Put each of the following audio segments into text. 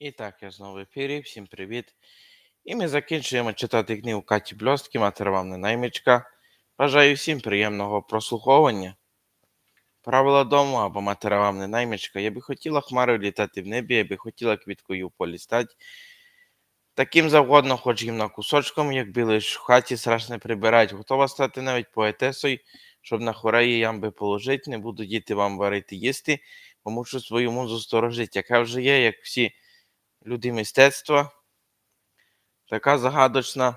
І так, я знову в ефірі. Всім привіт. І ми закінчуємо читати книгу Каті Бльостки, не наймичка. Бажаю всім приємного прослуховування. Правила дому або матера вам не наймичка. Я би хотіла хмарою літати в небі, я би хотіла квіткою в полі стать. Таким завгодно, хоч їм на кусочком, якби лиш в хаті страшне прибирать. Готова стати навіть поетесою, щоб на хореї ям би положить, не буду діти вам варити їсти, бо мушу свою музу сторожить, яка вже є, як всі люди мистецтва. Така загадочна,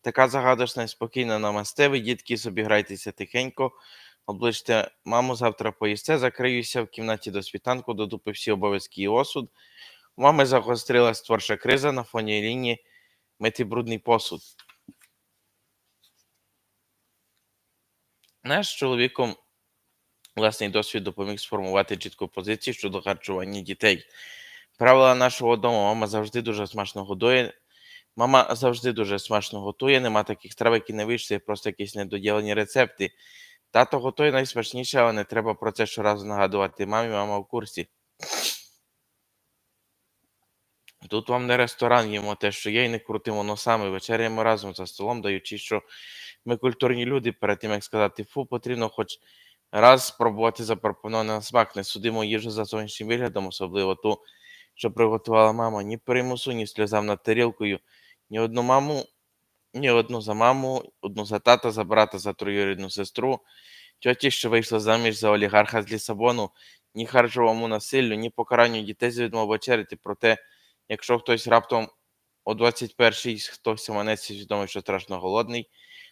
така загадочна і спокійна намасте. Ви, дітки, собі грайтеся тихенько. Обличте, маму, завтра поїсте, закриюся в кімнаті до світанку, до дупи всі обов'язки і осуд. У мами загострилась творча криза на фоні лінії мити брудний посуд. Наш чоловіком власний досвід допоміг сформувати чітку позицію щодо харчування дітей. Правила нашого дому мама завжди дуже смачно годує. Мама завжди дуже смачно готує, нема таких страв, які не вийшли, просто якісь недоділені рецепти. Тато готує найсмачніше, але не треба про це щоразу нагадувати мамі, мама в курсі. Тут вам не ресторан, їмо те, що є, і не крутимо носами, вечеряємо разом за столом, даючи, що ми культурні люди, перед тим як сказати фу, потрібно хоч раз спробувати запропонований на смак. Не судимо їжу за зовнішнім виглядом, особливо ту, що приготувала мама, ні примусу, ні сльозам над тарілкою, ні одну маму, ні одну за маму, одну за тата, за брата, за троюрідну сестру, тьоті, що вийшла заміж за олігарха з Лісабону, ні харчовому насиллю, ні покаранню дітей з відмови вечеряти. Проте, якщо хтось раптом о 21-й хтось манеться свідомий, що страшно голодний,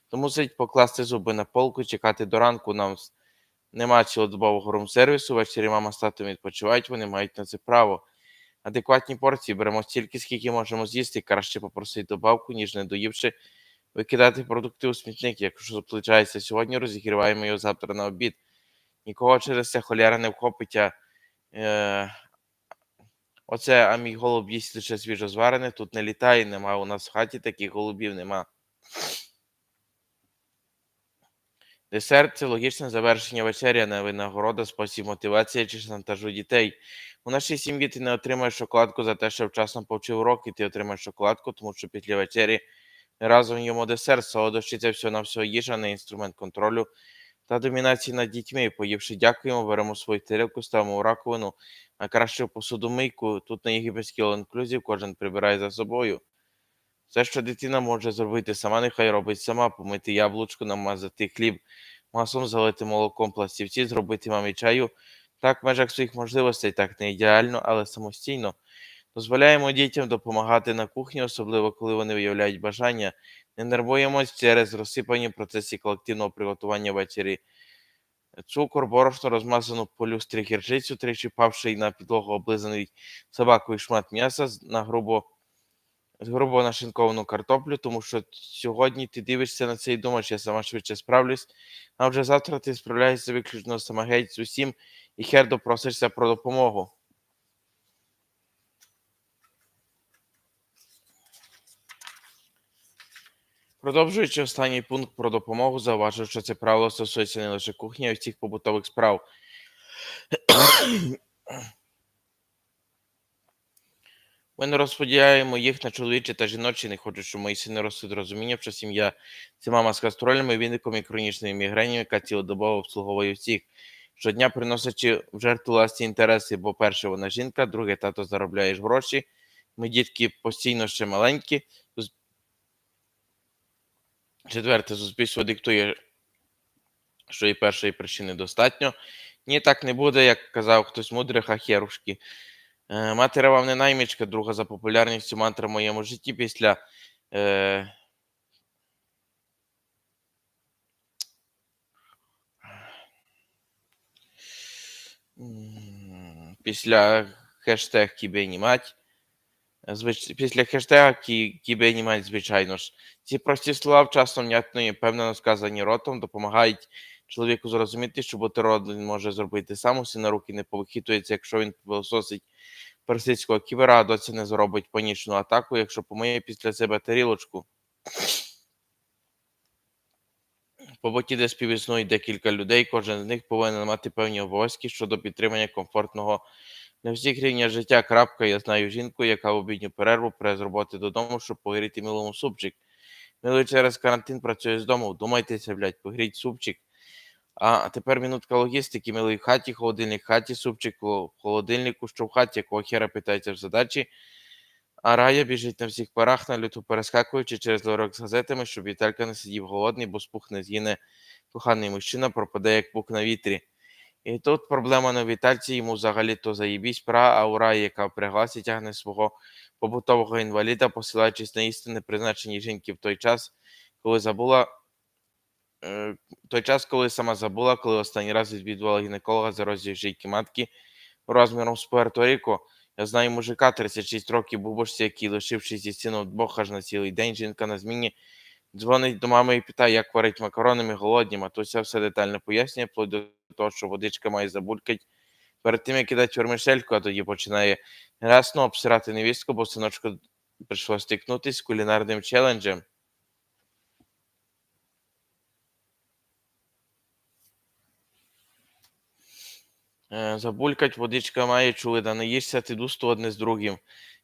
то мусить покласти зуби на полку, чекати до ранку. Нам нема цілодобового рум-сервісу, ввечері мама з татом відпочивають, вони мають на це право. Адекватні порції беремо стільки, скільки можемо з'їсти, краще попросити добавку, ніж не доївши, викидати продукти у смітник. Якщо зустрічається сьогодні, розігріваємо його завтра на обід. Нікого через це холяра не вхопить, а е, оце, а мій голуб їсть лише свіжозварене, тут не літає, нема. У нас в хаті таких голубів нема. Десерт це логічне завершення вечері, а не винагорода, спосіб мотивації чи шантажу дітей. У нашій сім'ї ти не отримаєш шоколадку за те, що вчасно повчив уроки, ти отримаєш шоколадку, тому що після вечері разом їмо десерт, солодощі це все на все їжа, не інструмент контролю та домінації над дітьми. Поївши, дякуємо, беремо свою тарілку, ставимо у раковину, а краще в посудомийку. Тут на єгипетський all-inclusive кожен прибирає за собою. Все, що дитина може зробити сама, нехай робить сама, помити яблучко, намазати хліб, маслом залити молоком пластівці, зробити мамі чаю. Так, в межах своїх можливостей, так не ідеально, але самостійно. Дозволяємо дітям допомагати на кухні, особливо коли вони виявляють бажання. Не нервуємось через розсипані в процесі колективного приготування ввечері. Цукор, борошно, розмазану по люстрі гірчицю, тричі павший на підлогу облизаний собакою шмат м'яса на грубо грубо нашинковану картоплю, тому що сьогодні ти дивишся на це і думаєш, я сама швидше справлюсь, а вже завтра ти справляєшся виключно сама геть з усім і хер допросишся про допомогу. Продовжуючи останній пункт про допомогу, зауважив, що це правило стосується не лише кухні, а й всіх побутових справ. Ми не розподіляємо їх на чоловічі та жіночі, не хочу, щоб мої сини росли розуміння, що сім'я це мама з кастролями, віником і хронічними мігренями, яка цілодобово обслуговує всіх. Щодня приносячи в жертву власні інтереси, бо перше вона жінка, друге тато заробляєш гроші. Ми дітки постійно ще маленькі. Четверте, суспільство диктує, що і першої причини достатньо. Ні, так не буде, як казав хтось мудрий, хахерушки. Е, вам не наймичка, друга за популярністю мантра в моєму житті після. Е... Після хештег Кібені мать. Звич... Після хештега «Кі- Кібені мать, звичайно ж. Ці прості слова вчасно внятно і сказані ротом допомагають чоловіку зрозуміти, що бутерброд він може зробити сам, усі на руки не повихитується, якщо він пилососить персидського кібера, а доця не зробить панічну атаку, якщо помиє після себе тарілочку. В побуті, де співіснує декілька людей, кожен з них повинен мати певні обов'язки щодо підтримання комфортного На всіх рівнях життя. Крапка. Я знаю жінку, яка в обідню перерву пере з роботи додому, щоб погріти милому супчик. Милий через карантин працює з дому. Думайтеся, блядь, погріть супчик. А тепер минутка логістики. Милий в хаті, холодильник в хаті, супчик у холодильнику, що в хаті, якого хера питається в задачі. А Рая біжить на всіх парах на люту перескакуючи через ларок з газетами, щоб Віталька не сидів голодний, бо спухне згине коханий мужчина, пропаде як пук на вітрі. І тут проблема на Вітальці, йому взагалі то заїбісь пра, а у Раї, яка впряглася, тягне свого побутового інваліда, посилаючись на істинне призначення жінки в той час, коли забула. Е, Той час, коли сама забула, коли останній раз відвідувала гінеколога з ерозією жийки матки розміром з Пуерто-Ріко. Я знаю мужика 36 років, бубошці, який лишившись зі сином двох аж на цілий день, жінка на зміні дзвонить до мами і питає, як варить макаронами голодні. Матуся все детально пояснює, вплоть до того, що водичка має забулькать. Перед тим, як кидати вермишельку, а тоді починає рясно обсирати невістку, бо синочку прийшло стикнутись з кулінарним челенджем. Забулькать водичка має, чули, да не їшся ти дусто одне з другим.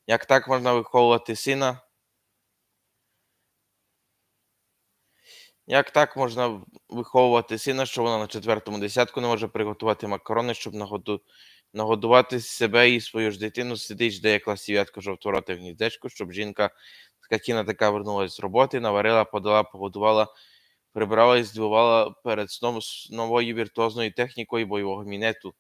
Як так можна виховувати сина? Як так можна виховувати сина, що вона на четвертому десятку не може приготувати макарони, щоб нагоду... нагодувати себе і свою ж дитину, сидить, жде як ласів'ятко жовтороте в гніздечку, щоб жінка скотіна така вернулась з роботи, наварила, подала, погодувала, прибрала і здивувала перед сном з новою віртуозною технікою бойового мінету.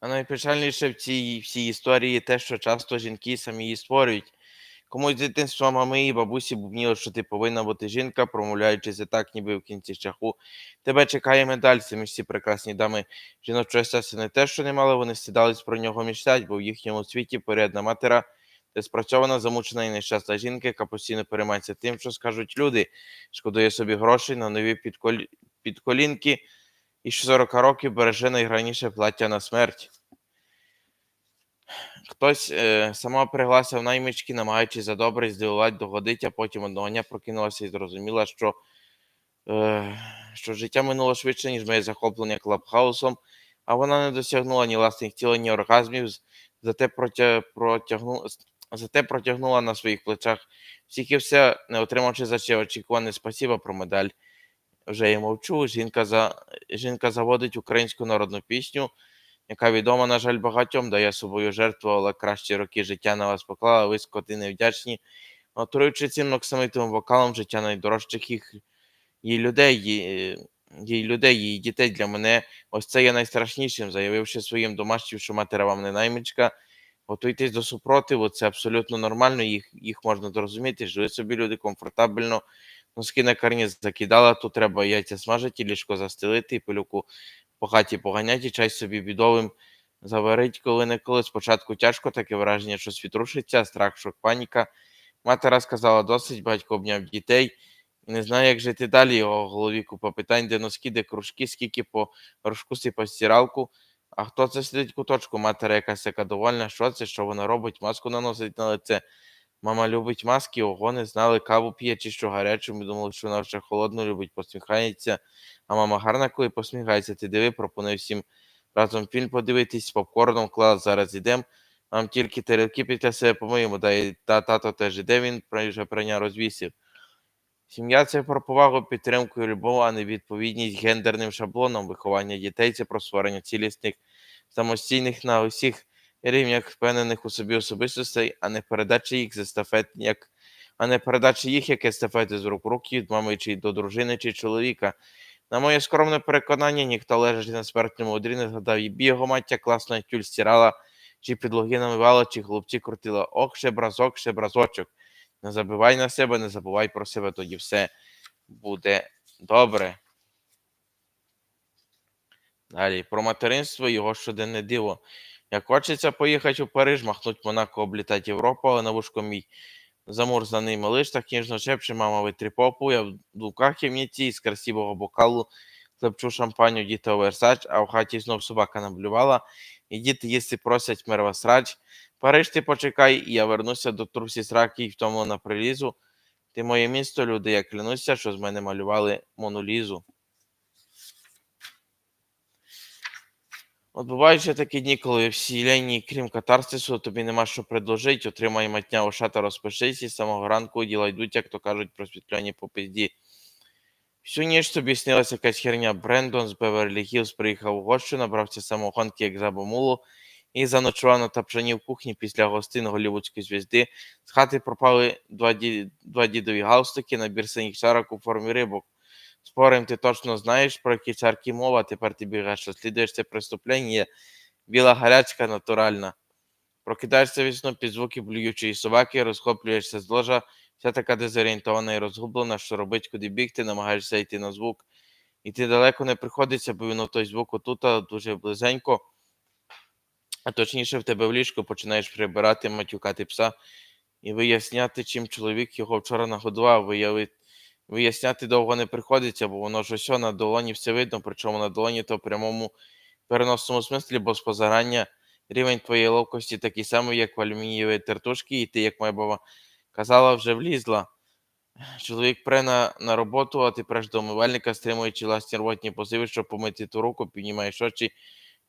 А найпечальніше в цій всій історії те, що часто жінки самі її створюють. Комусь з дитинства мами і бабусі бубніли, що ти повинна бути жінка, промовляючи так, ніби в кінці шляху. Тебе чекає медаль, самі всі прекрасні дами жіночого щастя не те, що не мали, вони стидались про нього мічтать, бо в їхньому світі порядна матера, де спрацьована, замучена і нещасна жінка, яка постійно переймається тим, що скажуть люди, шкодує собі грошей на нові підколь... підколінки і що 40 років береже найграніше плаття на смерть. Хтось е, сама приглася в наймички, намагаючись за добре здивувати, догодити, а потім одного дня прокинулася і зрозуміла, що, е, що життя минуло швидше, ніж моє захоплення клабхаусом, а вона не досягнула ні власних цілей, ні оргазмів, зате, протя... протягну... зате протягнула на своїх плечах всіх і все, не отримавши за ще очікуване спасіба про медаль. Вже я мовчу. Жінка, за... Жінка заводить українську народну пісню яка відома, на жаль, багатьом, дає собою жертву, але кращі роки життя на вас поклала, ви скоти невдячні. Отруючи цим оксамитовим вокалом життя найдорожчих їх її людей, її, її людей, її дітей для мене. Ось це є найстрашнішим, заявивши своїм домашнім, що матера вам не наймичка. Готуйтесь до супротиву, це абсолютно нормально, їх, їх можна зрозуміти, жили собі люди комфортабельно, носки на карні закидала, тут треба яйця смажити, ліжко застелити, пилюку по хаті поганять і чай собі бідовим заварить коли-неколи. Спочатку тяжко, таке враження, що світ рушиться, страх, шок, паніка. Матера сказала досить, батько обняв дітей не знає, як жити далі. Його голові купа питань, де носки, де кружки, скільки по рожку по стиралку. А хто це сидить куточку? Матера якась яка довольна, що це, що вона робить, маску наносить на лице. Мама любить маски, ого, не знали, каву п'є чи що гарячу. Ми думали, що вона вже холодну любить, посміхається. А мама гарна, коли посміхається, ти диви, пропоную всім разом фільм подивитись попкорном, клас, зараз ідемо. Нам тільки тарілки після себе помиємо, да і та тато теж іде, він вже прийняв розвісив. Сім'я це про повагу, підтримку і любов, а не відповідність гендерним шаблонам. Виховання дітей це про створення цілісних, самостійних на усіх рівнях впевнених у собі особистостей, а не передача їх з естафет, як а не передача їх як естафети з рук в руки від мами чи до дружини чи чоловіка. На моє скромне переконання, ніхто лежачи на смертному одрі не згадав, і його маття класно тюль стирала, чи підлоги намивала, чи хлопці крутила. Ох, ще бразок, ще бразочок. Не забивай на себе, не забувай про себе, тоді все буде добре. Далі про материнство його щоденне диво. Як хочеться поїхати у Париж, махнуть Монако, облітати Європу, але на вушко мій замурзаний малиш, так ніжно шепче, мама витрі попу, я в дуках кімніці з красивого бокалу запчу шампаню діти Версач, а в хаті знов собака наблювала, і діти їсти просять мерва срач. Париж ти почекай, і я вернуся до трусі сраки і втомлена прилізу. Ти моє місто, люди, я клянуся, що з мене малювали Мону От бувають такі дні, коли всі лені, крім катарсису, тобі нема що предложити, отримай матня ошата, розпишись, і з самого ранку діла йдуть, як то кажуть, просвітляні по пизді. Всю ніч тобі снилася якась херня. Брендон з Беверлі Гілз приїхав у гощу, набрався самогонки, як забомулу, і заночував на тапчані в кухні після гостин голівудської звізди. З хати пропали два, ді... два дідові галстуки, набір синіх чарок у формі рибок. Спорим, ти точно знаєш, про які чарки мова, тепер ти бігаєш, розслідуєш це преступлення. Біла гарячка натуральна. Прокидаєшся вісно під звуки блюючої собаки, розхоплюєшся з ложа, вся така дезорієнтована і розгублена, що робить, куди бігти, намагаєшся йти на звук. І ти далеко не приходиться, бо він той звук отут, а дуже близенько. А точніше, в тебе в ліжку починаєш прибирати, матюкати пса і виясняти, чим чоловік його вчора нагодував. Вияви... Виясняти довго не приходиться, бо воно ж ось на долоні все видно, причому на долоні то в прямому переносному смислі, бо з позаграння рівень твоєї ловкості такий самий, як в алюмінієвій тертушці, і ти, як моя баба казала, вже влізла. Чоловік пре на, на роботу, а ти преш до умивальника, стримуючи власні рвотні позиви, щоб помити ту руку, піднімаєш очі.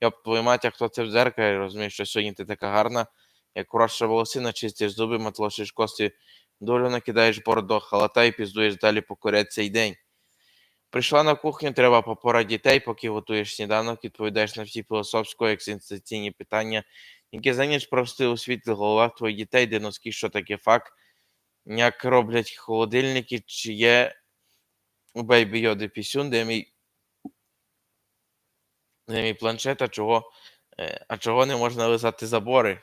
Йоп, твою мать, а хто це в дзеркалі, розумієш, що сьогодні ти така гарна, як хороша волосина, чистиш зуби, матлошиш кості, долю накидаєш бороду, халата і піздуєш далі покорять цей день. Прийшла на кухню, треба по пора дітей, поки готуєш сніданок, відповідаєш на всі філософсько-екзистенційні питання, які за ніч прости у світлі головах твоїх дітей, де носки, що таке факт, як роблять холодильники, чи є у Baby Yoda пісюн, де мій, де мій планшет, а чого, е, а чого не можна лизати забори.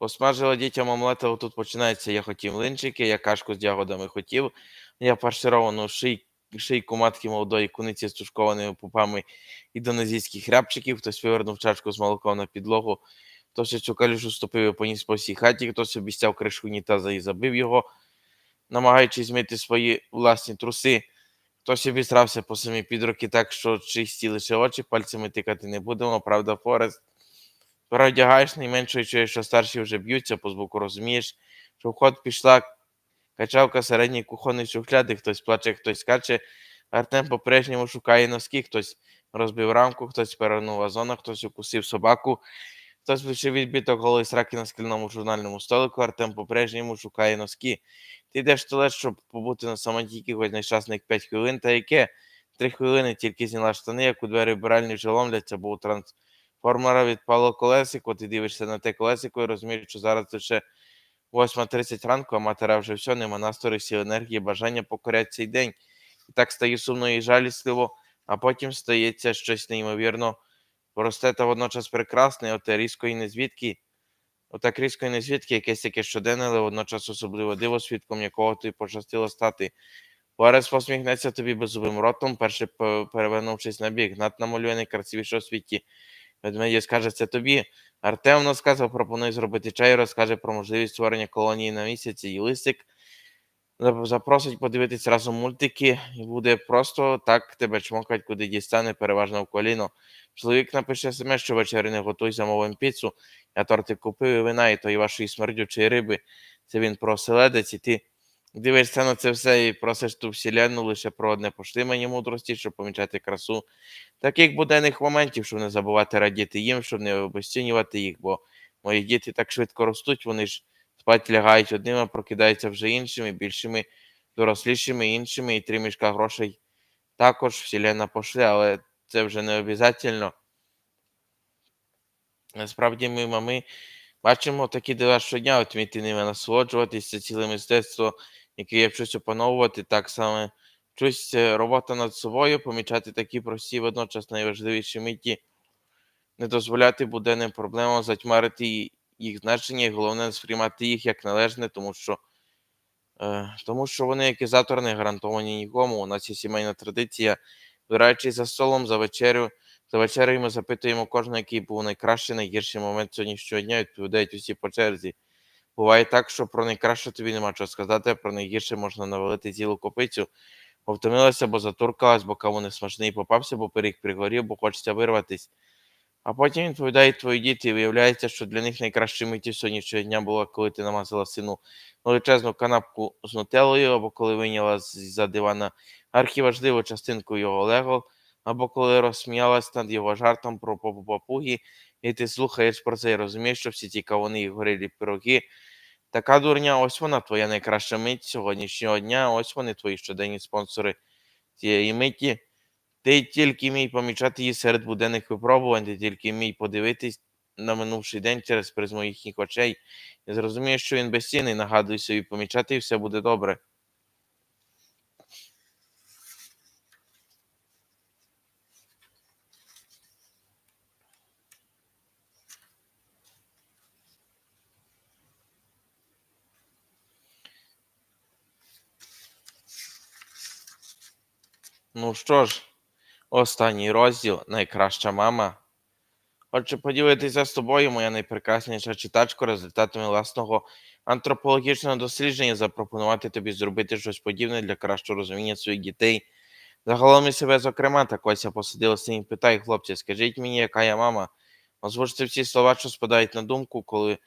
Посмажила дітям омлета, отут починається. Я хотів линчики, я кашку з ягодами хотів, я фаршировану ший, шийку матки молодої куниці з тушкованими пупами індонезійських рябчиків, хтось вивернув чашку з молоком на підлогу, хтось цю калюжу ступив і поніс по всій хаті, хтось обіцяв кришку унітаза і забив його, намагаючись змити свої власні труси. Хтось обісрався по самі підроки так, що чисті лише очі, пальцями тикати не будемо, правда, Форест. Переодягаєш найменше чуєш, що старші вже б'ються, по звуку розумієш, що в ход пішла качавка середньої кухонної шухляди, хтось плаче, хтось скаче. Артем по-прежньому шукає носки, хтось розбив рамку, хтось перевернув вазона, хтось укусив собаку, хтось лишив відбиток голої сраки на скільному журнальному столику, Артем по-прежньому шукає носки. Ти йдеш в щоб побути на самотіки хоч нещасних 5 хвилин, та яке? Три хвилини тільки зняла штани, як у двері вбиральні вже ломляться, бо у транс формера відпало колесико, ти дивишся на те колесико і розумієш, що зараз лише 8.30 ранку, а матера вже все, нема настрою, сил енергії, бажання покорять цей день. І так стає сумно і жалісливо, а потім стається щось неймовірно просте та водночас прекрасне, оте різко і незвідки. Отак різко і незвідки, якесь таке щоденне, але водночас особливо диво, свідком якого тобі пощастило стати. Борис посміхнеться тобі беззубим ротом, перше перевернувшись на бік, над намалює найкрасивіше у світі. Ведмеді скаже це тобі. Артем розказав, пропонує зробити чай, розкаже про можливість створення колонії на місяці. І лисик запросить подивитись разом мультики, і буде просто так тебе чмокать, куди дістане, переважно в коліно. Чоловік напише смс, що ввечері не готуй замовим піцу. Я тортик купив і вина, і тої вашої смердючої риби. Це він про оселедець, і ти дивишся на це все і просиш ту вселенну лише про одне пошли мені мудрості, щоб помічати красу таких буденних моментів, щоб не забувати радіти їм, щоб не обесцінювати їх, бо мої діти так швидко ростуть, вони ж спать лягають одними, прокидаються вже іншими, більшими, дорослішими, іншими, і три мішка грошей також вселенна пошле, але це вже не обов'язково. Насправді ми, мами, бачимо такі дива щодня, от вміти ними насолоджуватися, ціле мистецтво, яке я вчусь опановувати, так само вчусь е, робота над собою, помічати такі прості, водночас найважливіші миті, не дозволяти буденним проблемам затьмарити їх значення, і головне сприймати їх як належне, тому що, е, тому що вони, як ізатор, не гарантовані нікому. У нас є сімейна традиція, збираючись за столом за вечерю. За вечерею ми запитуємо кожного, який був найкращий, найгірший момент сьогоднішнього дня, відповідають усі по черзі. Буває так, що про найкраще тобі нема чого сказати, а про найгірше можна навалити цілу копицю. Бо втомилася, бо затуркалась, бо каву не смачний попався, бо пиріг пригорів, бо хочеться вирватись. А потім відповідають твої діти, і виявляється, що для них найкраще миті сьогоднішнього дня було, коли ти намазала сину величезну канапку з нутеллою, або коли вийняла з- за дивана архіважливу частинку його лего, або коли розсміялась над його жартом про папуги, і ти слухаєш про це і розумієш, що всі ті кавуни і горілі пироги. Така дурня, ось вона твоя найкраща мить сьогоднішнього дня, ось вони твої щоденні спонсори цієї миті. Ти тільки мій помічати її серед буденних випробувань, ти тільки мій подивитись на минувший день через призму їхніх очей Я зрозумію, що він безцінний, нагадуй собі помічати, і все буде добре. Ну що ж, останній розділ найкраща мама. Хочу поділитися з тобою, моя найпрекрасніша читачко, результатами власного антропологічного дослідження, запропонувати тобі зробити щось подібне для кращого розуміння своїх дітей. Загалом і себе, зокрема, так ось я посадилася і питаю, хлопці, скажіть мені, яка я мама? Озвучте всі слова, що спадають на думку, коли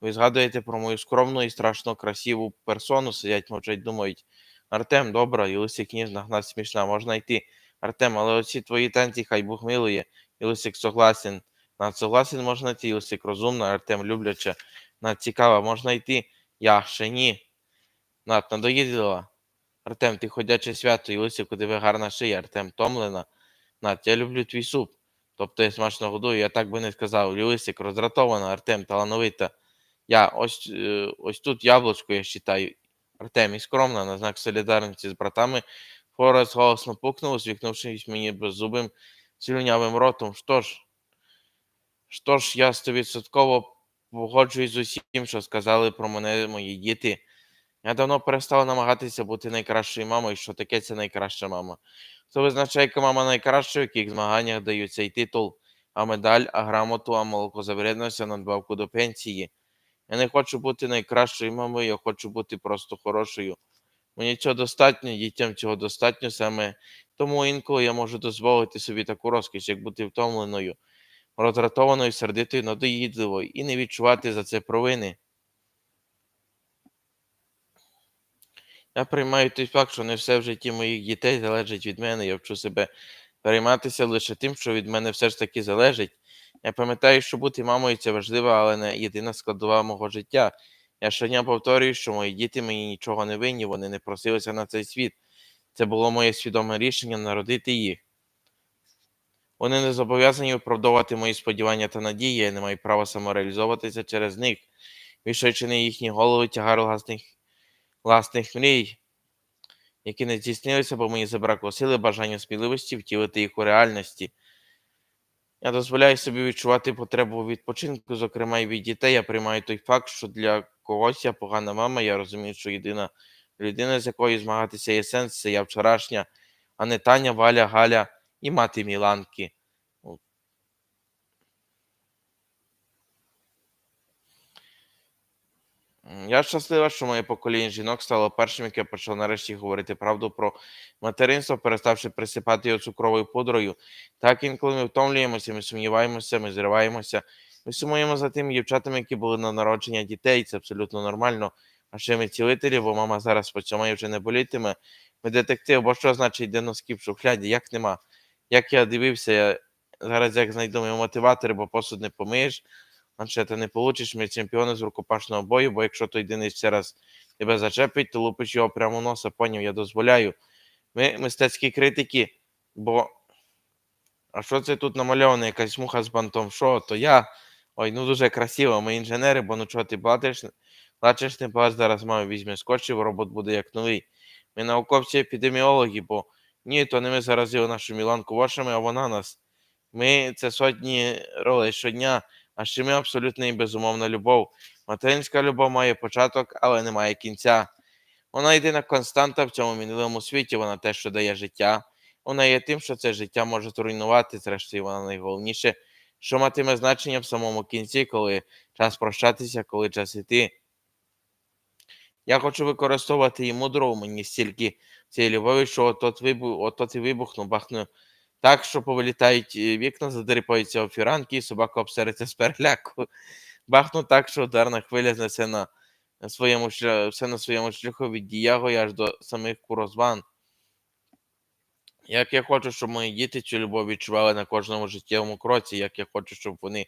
ви згадуєте про мою скромну і страшно красиву персону, сидять, мовчать, думають. Артем, добра, і лисик книжна, гнать смішна, можна йти. Артем, але оці твої танці хай Бог милує. І лисик согласен. Над согласен можна йти, і лисик розумна, Артем любляче. Над цікава, можна йти. Я ще ні. Над надоїдила. Артем, ти ходяче свято, і у тебе гарна шия, Артем томлена. Над, я люблю твій суп. Тобто я смачно годую, я так би не сказав. Лісик роздратована, Артем талановита. Я ось, е, ось тут яблучко, я считаю. Артем і скромна на знак солідарності з братами. Форест голосно пукнув, усміхнувшись мені беззубим слюнявим ротом. Що ж, що ж, я стовідсотково погоджуюсь з усім, що сказали про мене мої діти. Я давно перестав намагатися бути найкращою мамою, що таке це найкраща мама. Хто визначає, яка мама найкраща, в яких змаганнях дають цей титул, а медаль, а грамоту, а молокозаврядність, а надбавку до пенсії. Я не хочу бути найкращою мамою, я хочу бути просто хорошою. Мені цього достатньо, дітям цього достатньо саме тому інколи я можу дозволити собі таку розкіш, як бути втомленою, роздратованою, сердитою, надоїдливою і не відчувати за це провини. Я приймаю той факт, що не все в житті моїх дітей залежить від мене. Я вчу себе перейматися лише тим, що від мене все ж таки залежить. Я пам'ятаю, що бути мамою це важливо, але не єдина складова мого життя. Я щодня повторюю, що мої діти мені нічого не винні, вони не просилися на цей світ. Це було моє свідоме рішення народити їх. Вони не зобов'язані виправдовувати мої сподівання та надії, я не маю права самореалізовуватися через них, вішаючи на їхні голови тягар власних, власних мрій, які не здійснилися, бо мені забракло сили, бажання сміливості втілити їх у реальності. Я дозволяю собі відчувати потребу відпочинку, зокрема і від дітей. Я приймаю той факт, що для когось я погана мама. Я розумію, що єдина людина, з якою змагатися є сенс, це я вчорашня, а не Таня, Валя, Галя і мати Міланки. От. М, Я щаслива, що моє покоління жінок стало першим, яке почало нарешті говорити правду про материнство, переставши присипати його цукровою пудрою. Так інколи ми втомлюємося, ми сумніваємося, ми зриваємося. Ми сумуємо за тими дівчатами, які були на народження дітей. Це абсолютно нормально. А ще ми цілителі, бо мама зараз по цьому вже не болітиме. Ми детектив, бо що значить де носки в шухляді? Як нема? Як я дивився, я зараз як знайду мій мотиватор, бо посуд не помиєш, значить не получиш. Ми чемпіони з рукопашного бою, бо якщо той Денис ще раз тебе зачепить, то лупиш його прямо носа, поняв, я дозволяю. Ми мистецькі критики, бо. А що це тут намальовано? Якась муха з бантом? Що? То я. Ой, ну дуже красиво. Ми інженери, бо ну чого ти платиш? Плачеш, не плач, зараз мама візьме скотчів, робот буде як новий. Ми науковці епідеміологи, бо ні, то не ми заразили нашу Міланку вашими, а вона нас. Ми це сотні ролей щодня, а ще ми абсолютна і безумовна любов. Материнська любов має початок, але не має кінця. Вона єдина константа в цьому мінливому світі, вона те, що дає життя. Вона є тим, що це життя може зруйнувати, зрештою, вона найголовніше, що матиме значення в самому кінці, коли час прощатися, коли час іти. Я хочу використовувати її мудро, мені стільки цієї любові, що отот вибух, отот і вибухну, бахну так, що повилітають е, вікна, задрипаються фіранки, і собака обсериться з переляку. Бахну так, що ударна хвиля знесе на своєму все на своєму шляху від Діяго аж до самих Курозван. Як я хочу, щоб мої діти цю любов відчували на кожному життєвому кроці, як я хочу, щоб вони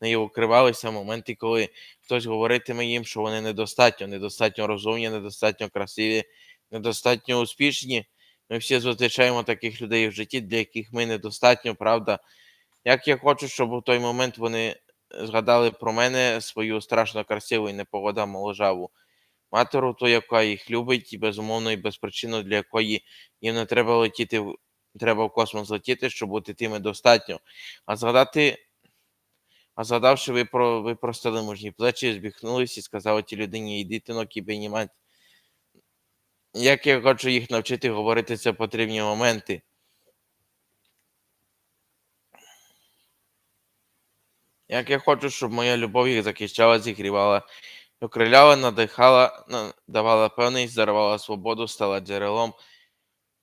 нею укривалися в моменти, коли хтось говоритиме їм, що вони недостатньо, недостатньо розумні, недостатньо красиві, недостатньо успішні. Ми всі зустрічаємо таких людей в житті, для яких ми недостатньо, правда. Як я хочу, щоб у той момент вони згадали про мене свою страшно красиву і непогода моложаву матеру, ту, яка їх любить, і безумовно, і безпричинно, для якої їм не треба летіти треба в космос летіти, щоб бути тими достатньо. А згадати, а згадавши, ви про ви простили мужні плечі, збіхнулись і сказали тій людині, йди тинок і піднімати. Як я хочу їх навчити говорити це потрібні моменти. Як я хочу, щоб моя любов їх захищала, зігрівала, окриляла, надихала, на- давала певність, дарувала свободу, стала джерелом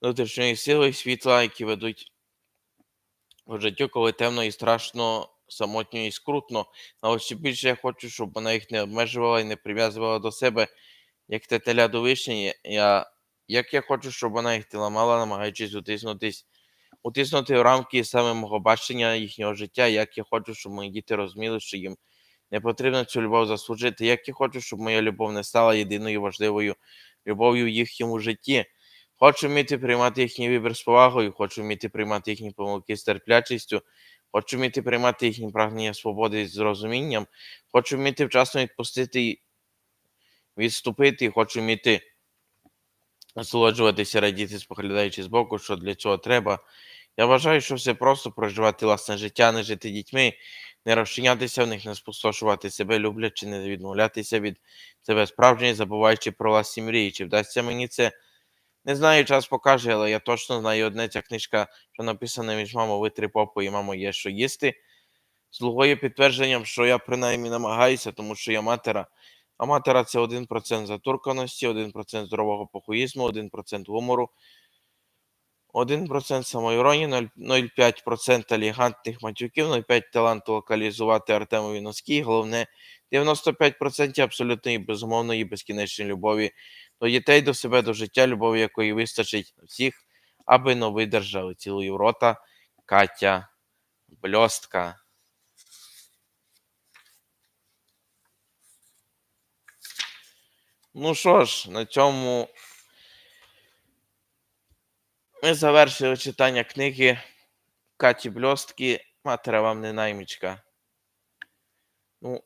внутрішньої сили і світла, які ведуть в життю, коли темно і страшно, самотньо і скрутно. Але ще більше я хочу, щоб вона їх не обмежувала і не прив'язувала до себе, як те теля до вишні. Я, як я хочу, щоб вона їх не ламала, намагаючись утиснутись, утиснути в рамки саме мого бачення їхнього життя, як я хочу, щоб мої діти розуміли, що їм не потрібно цю любов заслужити. Як я хочу, щоб моя любов не стала єдиною важливою любов'ю в їхньому житті. Хочу вміти приймати їхній вибір з повагою, хочу вміти приймати їхні помилки з терплячістю, хочу вміти приймати їхні прагнення свободи з розумінням, хочу вміти вчасно відпустити відступити, хочу вміти насолоджуватися, радіти, споглядаючи збоку, що для цього треба. Я вважаю, що все просто проживати власне життя, не жити дітьми, не розчинятися в них, не спустошувати себе, люблячи, не відмовлятися від себе справжньої, забуваючи про власні мрії. Чи вдасться мені це? Не знаю, час покаже, але я точно знаю одне ця книжка, що написана між мамо витри попу і мамо є що їсти. Слугує підтвердженням, що я принаймні намагаюся, тому що я матера. А матера це 1% затурканості, 1% здорового похуїзму, 1% гумору, 1% самоіронії, 0,5% елегантних матюків, 0,5% таланту локалізувати Артемові носки. Головне, 95% абсолютної безумовної безкінечної любові до дітей, до себе, до життя, любові якої вистачить всіх, аби не видержали. Цілую в рота, Катя, бльостка. Ну що ж, на цьому ми завершили читання книги Каті Бльостки Матера вам не наймічка. Ну,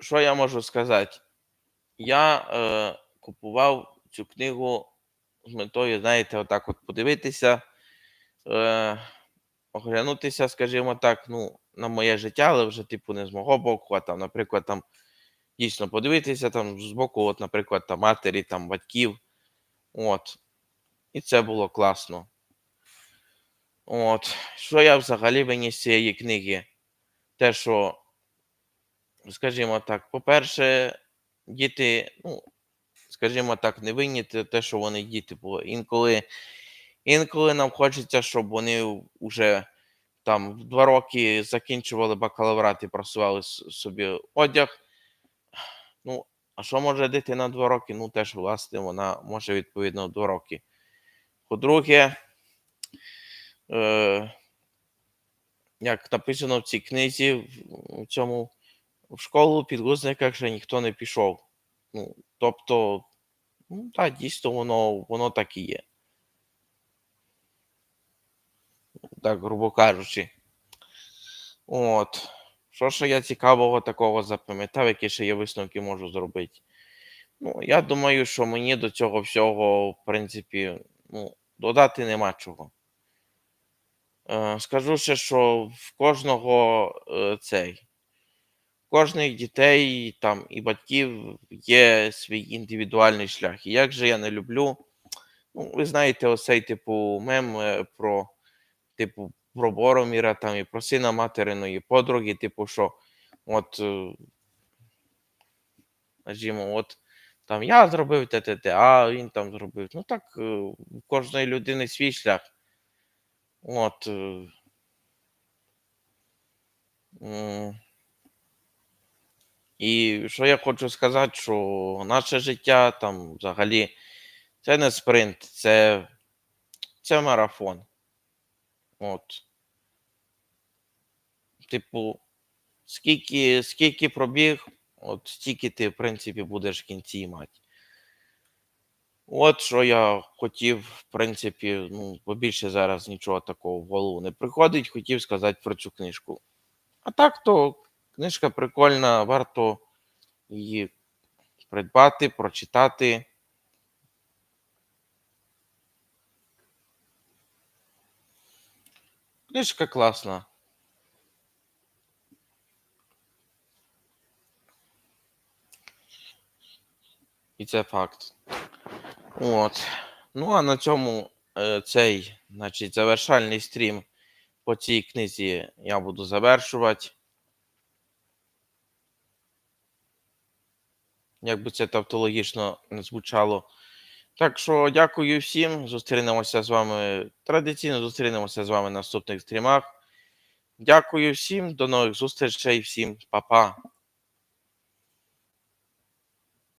що я можу сказати? Я е, купував цю книгу з метою, знаєте, отак от подивитися, е, оглянутися, скажімо так, ну, на моє життя, але вже, типу, не з мого боку, а там, наприклад, там дійсно подивитися там з боку, от, наприклад, там матері, там батьків. От. І це було класно. От. Що я взагалі виніс з цієї книги? Те, що, скажімо так, по-перше, діти, ну, скажімо так, не винні те, що вони діти були. Інколи, інколи нам хочеться, щоб вони вже там в два роки закінчували бакалаврат і просували собі одяг. А що може дитина два роки? Ну, теж, власне, вона може відповідно два роки. По-друге, е, як написано в цій книзі, в- цьому в школу підгузниках ще ніхто не пішов. Ну, тобто, ну так, дійсно, воно, воно так і є. Так, грубо кажучи. От. Що ще я цікавого такого запам'ятав, які ще є висновки можу зробити? Ну, я думаю, що мені до цього всього, в принципі, ну, додати нема чого. Е, скажу ще, що в кожного е, цей, в кожних дітей там і батьків є свій індивідуальний шлях. І як же я не люблю, ну, ви знаєте, оцей типу мем е, про, типу, про Бороміра там і про сина материної подруги, типу, що от, е, скажімо, от там я зробив те, а він там зробив. Ну так, е, у кожної людини свій шлях. От. е, І що я хочу сказати, що наше життя там взагалі це не спринт, це, це марафон. От. Типу, скільки, скільки пробіг, от стільки ти, в принципі, будеш в кінці мати. От що я хотів, в принципі, ну, бо більше зараз нічого такого в голову не приходить, хотів сказати про цю книжку. А так то книжка прикольна, варто її придбати, прочитати. Книжка класна. І це факт. От. Ну, а на цьому е, цей, значить, завершальний стрім по цій книзі я буду завершувати. Як би це тавтологічно не звучало. Так що дякую всім. Зустрінемося з вами традиційно зустрінемося з вами на наступних стрімах. Дякую всім, до нових зустрічей, всім па-па.